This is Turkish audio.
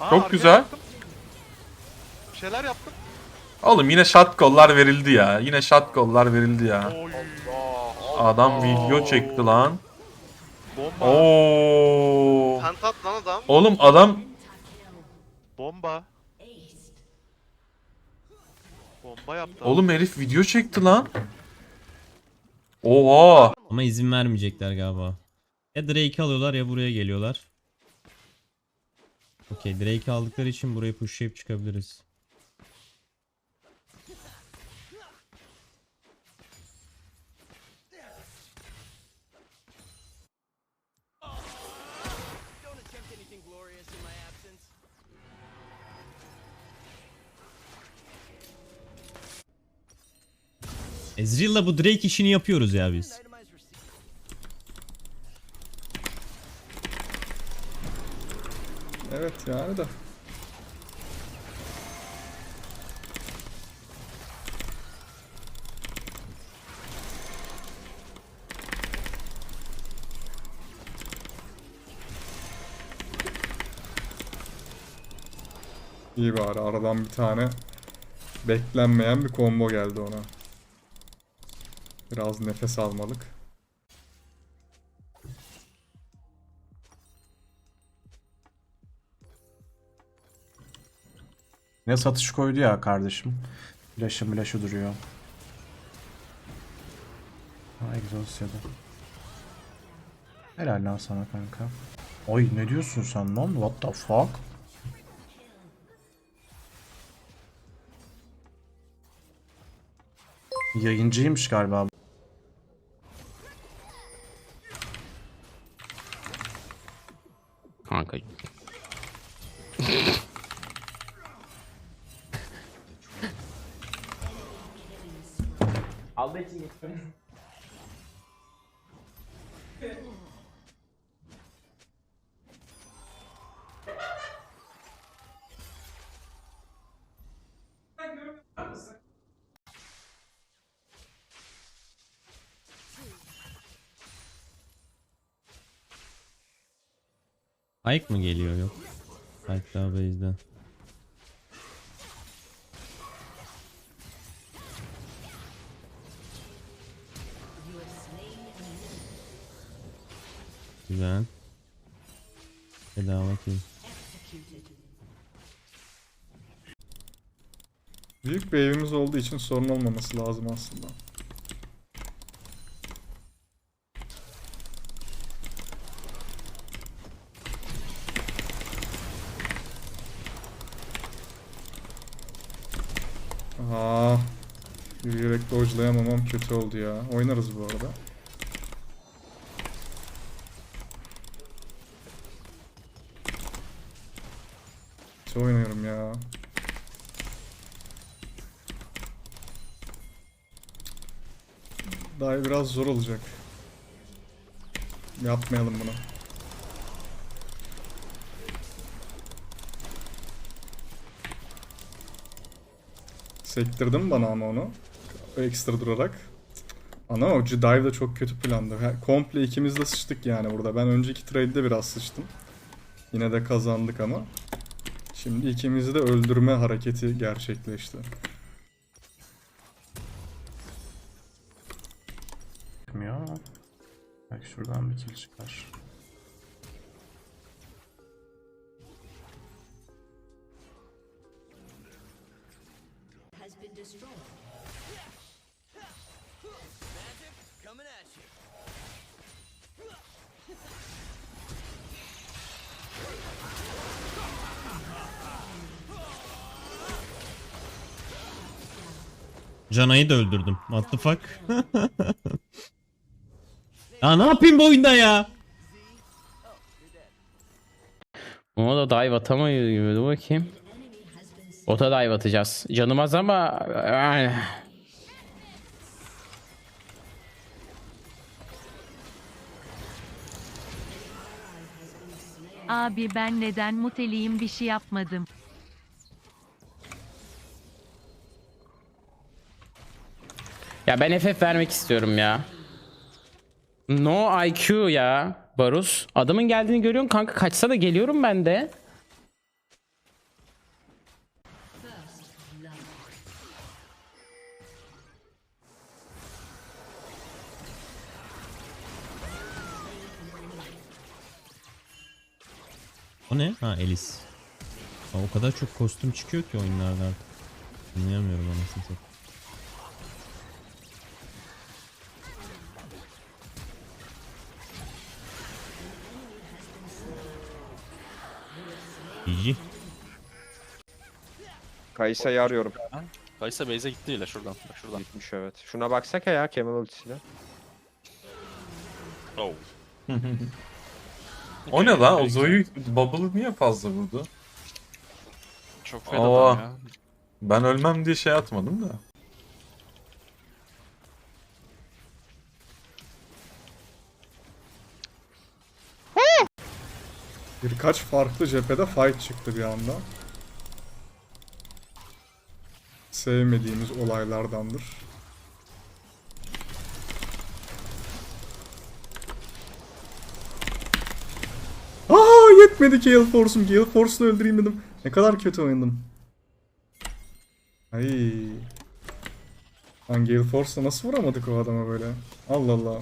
Aa, Çok arkaya güzel. yaptım. Bir şeyler yaptım. Oğlum yine shot gollar verildi ya. Yine shot gollar verildi ya. Oy. Adam video çekti lan. Bomba. Oo. Pentat lan adam. Oğlum adam Bomba. Bomba yaptı. oğlum herif video çekti lan. Oha. Ama izin vermeyecekler galiba. Ya Drake'i alıyorlar ya buraya geliyorlar. Okey Drake'i aldıkları için burayı pushlayıp çıkabiliriz. Ezreal'la bu Drake işini yapıyoruz ya biz. Evet yani de. İyi bari aradan bir tane beklenmeyen bir combo geldi ona. Biraz nefes almalık. Ne satış koydu ya kardeşim. Flash'ı flash'ı duruyor. Ha egzoz ya da. Helal lan sana kanka. Oy ne diyorsun sen lan? What the fuck? Yayıncıymış galiba. Kanka. Aldığı için geçiyorum. Ike mı geliyor yok? Ike daha base'den. Güzel. Bedava kill. Büyük bir evimiz olduğu için sorun olmaması lazım aslında. Aa, yürüyerek dodge'layamamam kötü oldu ya. Oynarız bu arada. Kötü oynuyorum ya. Daha biraz zor olacak. Yapmayalım bunu. Sektirdim bana ama onu. Ekstra durarak. Ana o dive de çok kötü plandı. Komple ikimiz de sıçtık yani burada. Ben önceki trade'de biraz sıçtım. Yine de kazandık ama. Şimdi ikimizi de öldürme hareketi gerçekleşti. Çıkmıyor ama. Belki şuradan bir kill çıkar. Canayı da öldürdüm. What the fuck? ya ne yapayım bu oyunda ya? Ona da dive atamıyor gibi. Dur bakayım. Ota dive atacağız. Canım az ama... Abi ben neden muteliyim bir şey yapmadım. Ya ben FF vermek istiyorum ya. No IQ ya. Barus. Adamın geldiğini görüyorsun kanka. Kaçsa da geliyorum ben de. O ne? Ha Elis. O kadar çok kostüm çıkıyor ki oyunlarda artık. Anlayamıyorum anasını çok. GG. Kayısa'yı arıyorum. Kaysa base'e gitti bile şuradan. Bak şuradan. Gitmiş evet. Şuna baksak ya Kemal ultisiyle. Oh. O ne lan? O Zoe Bubble'ı niye fazla vurdu? Çok feda Aa. ya. Ben ölmem diye şey atmadım da. Birkaç farklı cephede fight çıktı bir anda. Sevmediğimiz olaylardandır. Aa yetmedi Gale Force'um. Gale Force'la öldüreyim dedim. Ne kadar kötü oynadım. Ay. Lan Gale Force'la nasıl vuramadık o adama böyle? Allah Allah.